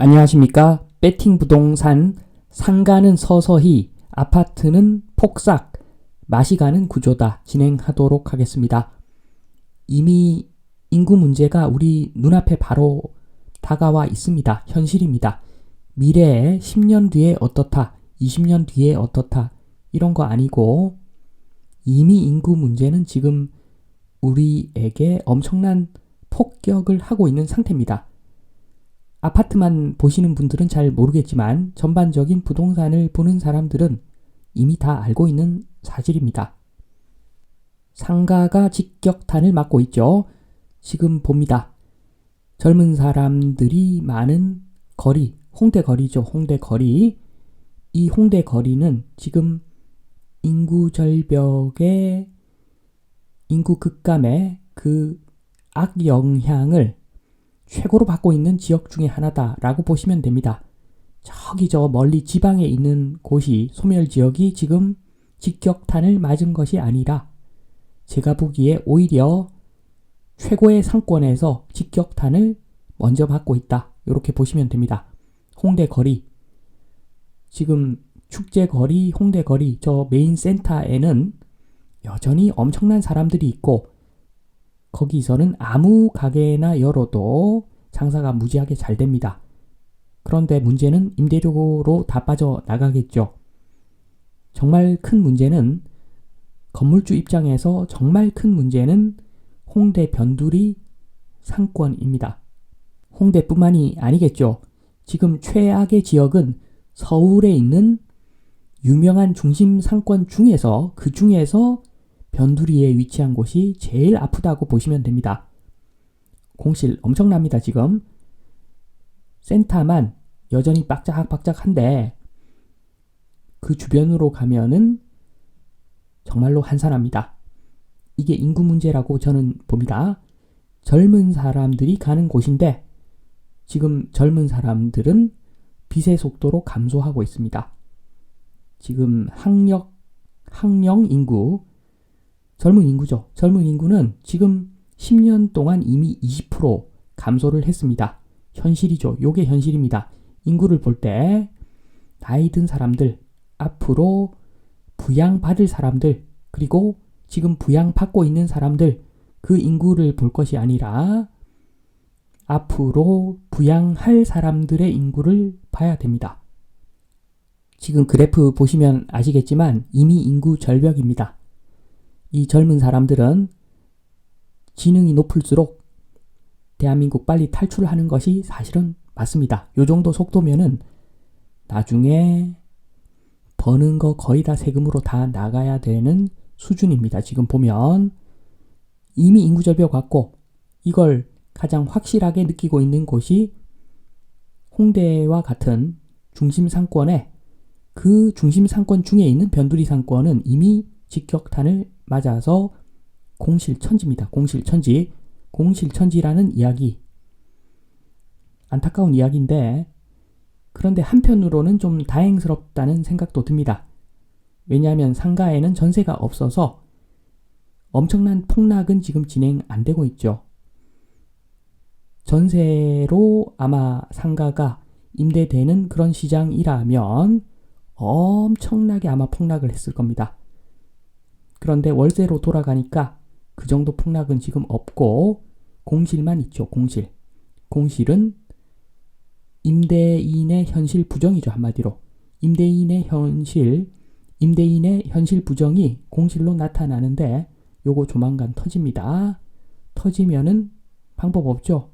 안녕하십니까. 배팅 부동산 상가는 서서히 아파트는 폭삭 맛이 가는 구조다 진행하도록 하겠습니다. 이미 인구 문제가 우리 눈앞에 바로 다가와 있습니다. 현실입니다. 미래에 10년 뒤에 어떻다, 20년 뒤에 어떻다, 이런 거 아니고 이미 인구 문제는 지금 우리에게 엄청난 폭격을 하고 있는 상태입니다. 아파트만 보시는 분들은 잘 모르겠지만 전반적인 부동산을 보는 사람들은 이미 다 알고 있는 사실입니다. 상가가 직격탄을 맞고 있죠. 지금 봅니다. 젊은 사람들이 많은 거리, 홍대 거리죠. 홍대 거리. 이 홍대 거리는 지금 인구 절벽의 인구 급감의 그 악영향을 최고로 받고 있는 지역 중에 하나다라고 보시면 됩니다. 저기 저 멀리 지방에 있는 곳이 소멸 지역이 지금 직격탄을 맞은 것이 아니라 제가 보기에 오히려 최고의 상권에서 직격탄을 먼저 받고 있다. 이렇게 보시면 됩니다. 홍대 거리. 지금 축제 거리, 홍대 거리, 저 메인 센터에는 여전히 엄청난 사람들이 있고 거기서는 아무 가게나 열어도 장사가 무지하게 잘 됩니다. 그런데 문제는 임대료로 다 빠져 나가겠죠. 정말 큰 문제는 건물주 입장에서 정말 큰 문제는 홍대 변두리 상권입니다. 홍대뿐만이 아니겠죠. 지금 최악의 지역은 서울에 있는 유명한 중심 상권 중에서 그 중에서 변두리에 위치한 곳이 제일 아프다고 보시면 됩니다. 공실 엄청납니다, 지금. 센터만 여전히 빡짝빡짝한데 그 주변으로 가면은 정말로 한산합니다. 이게 인구 문제라고 저는 봅니다. 젊은 사람들이 가는 곳인데 지금 젊은 사람들은 빛의 속도로 감소하고 있습니다. 지금 학력, 학령 인구, 젊은 인구죠. 젊은 인구는 지금 10년 동안 이미 20% 감소를 했습니다. 현실이죠. 요게 현실입니다. 인구를 볼 때 나이 든 사람들, 앞으로 부양받을 사람들, 그리고 지금 부양받고 있는 사람들, 그 인구를 볼 것이 아니라 앞으로 부양할 사람들의 인구를 봐야 됩니다. 지금 그래프 보시면 아시겠지만 이미 인구 절벽입니다. 이 젊은 사람들은 지능이 높을수록 대한민국 빨리 탈출하는 것이 사실은 맞습니다. 요 정도 속도면은 나중에 버는 거 거의 다 세금으로 다 나가야 되는 수준입니다. 지금 보면 이미 인구 절벽 왔고 이걸 가장 확실하게 느끼고 있는 곳이 홍대와 같은 중심 상권에 그 중심 상권 중에 있는 변두리 상권은 이미 직격탄을 맞아서 공실천지입니다. 공실천지. 공실천지라는 이야기. 안타까운 이야기인데, 그런데 한편으로는 좀 다행스럽다는 생각도 듭니다. 왜냐하면 상가에는 전세가 없어서 엄청난 폭락은 지금 진행 안 되고 있죠. 전세로 아마 상가가 임대되는 그런 시장이라면 엄청나게 아마 폭락을 했을 겁니다. 그런데 월세로 돌아가니까 그 정도 폭락은 지금 없고 공실만 있죠. 공실. 공실은 임대인의 현실 부정이죠. 한마디로. 임대인의 현실, 임대인의 현실 부정이 공실로 나타나는데 요거 조만간 터집니다. 터지면은 방법 없죠.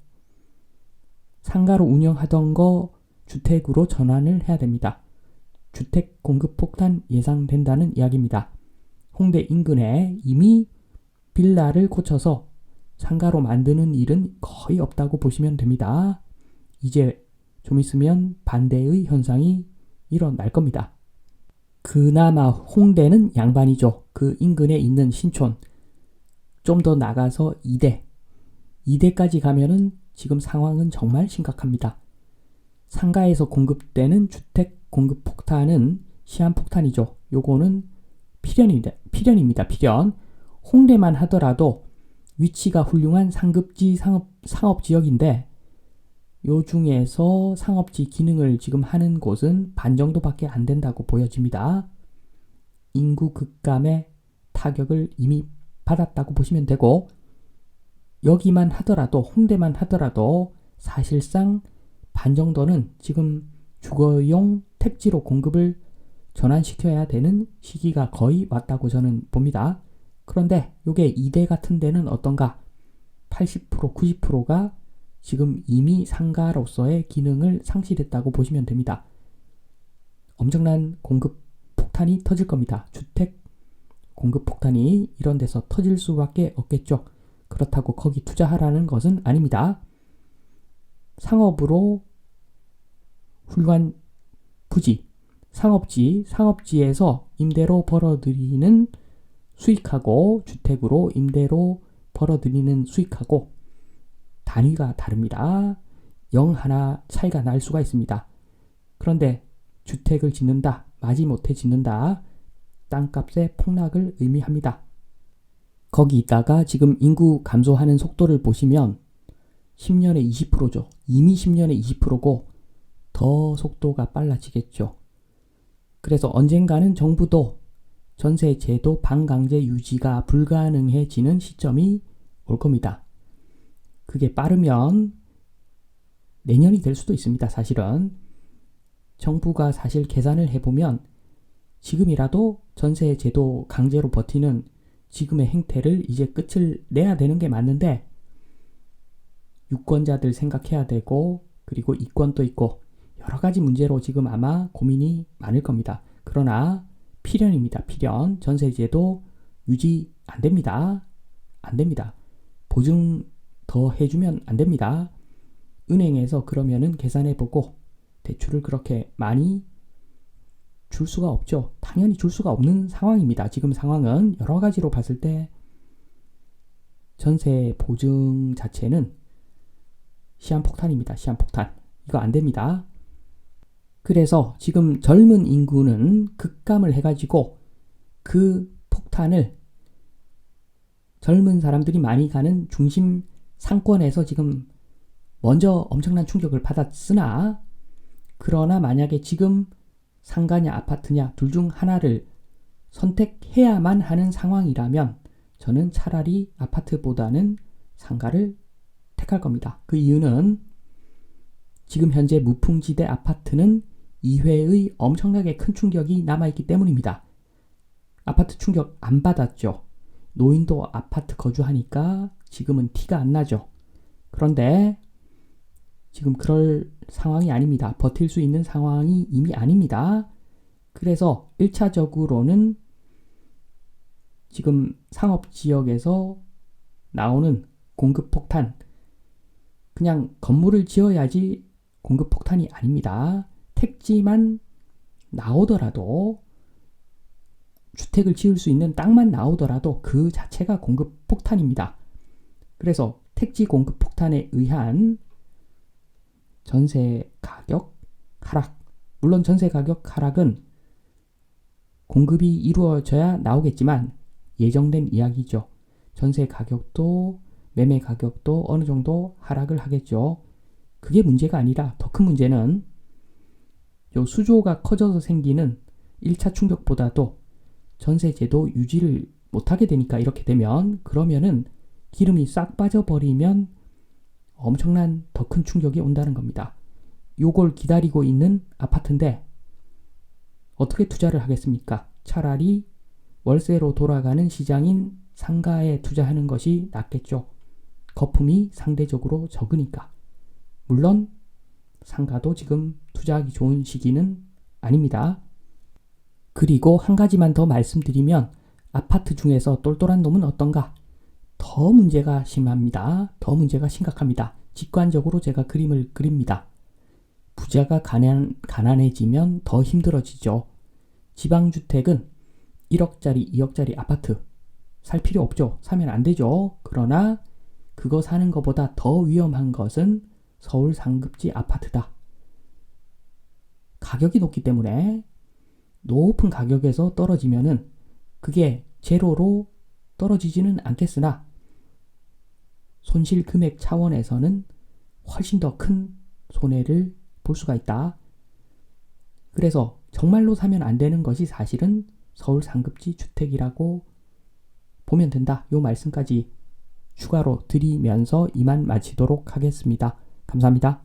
상가로 운영하던 거 주택으로 전환을 해야 됩니다. 주택 공급 폭탄 예상된다는 이야기입니다. 홍대 인근에 이미 빌라를 고쳐서 상가로 만드는 일은 거의 없다고 보시면 됩니다. 이제 좀 있으면 반대의 현상이 일어날 겁니다. 그나마 홍대는 양반이죠. 그 인근에 있는 신촌. 좀 더 나가서 2대. 2대까지 가면은 지금 상황은 정말 심각합니다. 상가에서 공급되는 주택 공급 폭탄은 시한 폭탄이죠. 요거는 필연입니다. 필연입니다. 필연. 홍대만 하더라도 위치가 훌륭한 상급지 상업, 상업 지역인데 요 중에서 상업지 기능을 지금 하는 곳은 반 정도밖에 안 된다고 보여집니다. 인구 급감의 타격을 이미 받았다고 보시면 되고 여기만 하더라도 홍대만 하더라도 사실상 반 정도는 지금 주거용 택지로 공급을 전환시켜야 되는 시기가 거의 왔다고 저는 봅니다. 그런데 요게 2대 같은 데는 어떤가? 80% 90%가 지금 이미 상가로서의 기능을 상실했다고 보시면 됩니다. 엄청난 공급 폭탄이 터질 겁니다. 주택 공급 폭탄이 이런 데서 터질 수밖에 없겠죠. 그렇다고 거기 투자하라는 것은 아닙니다. 상업으로 훌륭한 부지, 상업지, 상업지에서 임대로 벌어들이는 수익하고 주택으로 임대로 벌어들이는 수익하고 단위가 다릅니다. 0 하나 차이가 날 수가 있습니다. 그런데 주택을 짓는다, 마지못해 짓는다, 땅값의 폭락을 의미합니다. 거기다가 지금 인구 감소하는 속도를 보시면 10년에 20%죠. 이미 10년에 20%고 더 속도가 빨라지겠죠. 그래서 언젠가는 정부도 전세 제도 반강제 유지가 불가능해지는 시점이 올 겁니다. 그게 빠르면 내년이 될 수도 있습니다. 사실은 정부가 사실 계산을 해보면 지금이라도 전세 제도 강제로 버티는 지금의 행태를 이제 끝을 내야 되는 게 맞는데 유권자들 생각해야 되고 그리고 이권도 있고 여러 가지 문제로 지금 아마 고민이 많을 겁니다. 그러나 필연입니다. 필연. 전세제도 유지 안 됩니다. 안 됩니다. 보증 더 해주면 안 됩니다. 은행에서 그러면은 계산해보고 대출을 그렇게 많이 줄 수가 없죠. 당연히 줄 수가 없는 상황입니다. 지금 상황은 여러 가지로 봤을 때 전세 보증 자체는 시한폭탄입니다. 시한폭탄. 이거 안 됩니다. 그래서 지금 젊은 인구는 급감을 해가지고 그 폭탄을 젊은 사람들이 많이 가는 중심 상권에서 지금 먼저 엄청난 충격을 받았으나 그러나 만약에 지금 상가냐 아파트냐 둘 중 하나를 선택해야만 하는 상황이라면 저는 차라리 아파트보다는 상가를 택할 겁니다. 그 이유는 지금 현재 무풍지대 아파트는 2회의 엄청나게 큰 충격이 남아있기 때문입니다. 아파트 충격 안 받았죠. 노인도 아파트 거주하니까 지금은 티가 안 나죠. 그런데 지금 그럴 상황이 아닙니다. 버틸 수 있는 상황이 이미 아닙니다. 그래서 1차적으로는 지금 상업 지역에서 나오는 공급 폭탄, 그냥 건물을 지어야지 공급 폭탄이 아닙니다. 택지만 나오더라도 주택을 지을 수 있는 땅만 나오더라도 그 자체가 공급 폭탄입니다. 그래서 택지 공급 폭탄에 의한 전세 가격 하락. 물론 전세 가격 하락은 공급이 이루어져야 나오겠지만 예정된 이야기죠. 전세 가격도 매매 가격도 어느 정도 하락을 하겠죠. 그게 문제가 아니라 더 큰 문제는 요 수조가 커져서 생기는 1차 충격보다도 전세제도 유지를 못하게 되니까 이렇게 되면 그러면은 기름이 싹 빠져버리면 엄청난 더 큰 충격이 온다는 겁니다. 요걸 기다리고 있는 아파트인데 어떻게 투자를 하겠습니까? 차라리 월세로 돌아가는 시장인 상가에 투자하는 것이 낫겠죠. 거품이 상대적으로 적으니까. 물론 상가도 지금 투자하기 좋은 시기는 아닙니다. 그리고 한 가지만 더 말씀드리면 아파트 중에서 똘똘한 놈은 어떤가? 더 문제가 심합니다. 더 문제가 심각합니다. 직관적으로 제가 그림을 그립니다. 부자가 가난, 가난해지면 더 힘들어지죠. 지방주택은 1억짜리, 2억짜리 아파트 살 필요 없죠. 사면 안 되죠. 그러나 그거 사는 것보다 더 위험한 것은 서울 상급지 아파트다. 가격이 높기 때문에 높은 가격에서 떨어지면은 그게 제로로 떨어지지는 않겠으나 손실 금액 차원에서는 훨씬 더 큰 손해를 볼 수가 있다. 그래서 정말로 사면 안 되는 것이 사실은 서울 상급지 주택이라고 보면 된다. 요 말씀까지 추가로 드리면서 이만 마치도록 하겠습니다. 감사합니다.